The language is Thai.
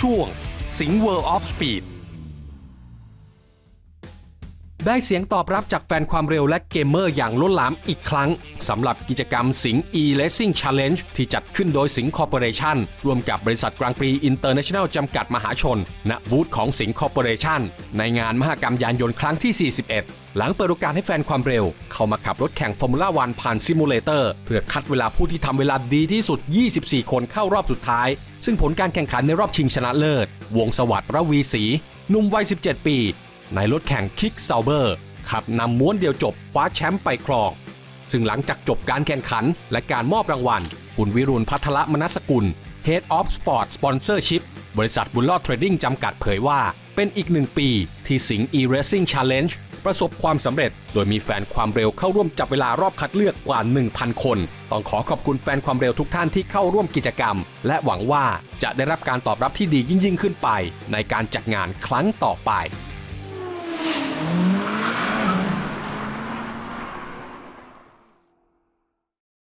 ช่วง Sing World of Speed ได้เสียงตอบรับจากแฟนความเร็วและเกมเมอร์อย่างล้นหลามอีกครั้งสำหรับกิจกรรมสิง e-racing challenge ที่จัดขึ้นโดยสิงคอร์ปอเรชันร่วมกับบริษัทกลางปรีอินเตอร์เนชั่นแนลจำกัดมหาชน ณ บูธของสิงคอร์ปอเรชันในงานมหกรรมยานยนต์ครั้งที่ 41หลังเปิดโอกาสให้แฟนความเร็ว เข้ามาขับรถแข่งฟอร์มูล่าวันผ่านซิมูเลเตอร์เพื่อคัดเวลาผู้ที่ทำเวลาดีที่สุด 24 คนเข้ารอบสุดท้าย ซึ่งผลการแข่งขันในรอบชิงชนะเลิศ วงสวัสดิ์ระวีศรีหนุ่มวัย 17 ปี ในรถแข่งคิกซาวเบอร์ขับนำม้วนเดียวจบคว้าแชมป์ไปครอง ซึ่งหลังจากจบการแข่งขันและการมอบรางวัล คุณวิรุณพัทละมนัสกุล Head of Sport Sponsorship บริษัทบุญรอดเทรดดิ้งจำกัดเผยว่า เป็นอีกหนึ่งปีที่สิง e-racing challenge ประสบความสำเร็จ โดยมีแฟนความเร็วเข้าร่วมจับเวลารอบคัดเลือกกว่า 1,000 คน ต้องขอขอบคุณแฟนความเร็วทุกท่านที่เข้าร่วมกิจกรรม และหวังว่าจะได้รับการตอบรับที่ดียิ่งๆขึ้นไป ในการจัดงานครั้งต่อไป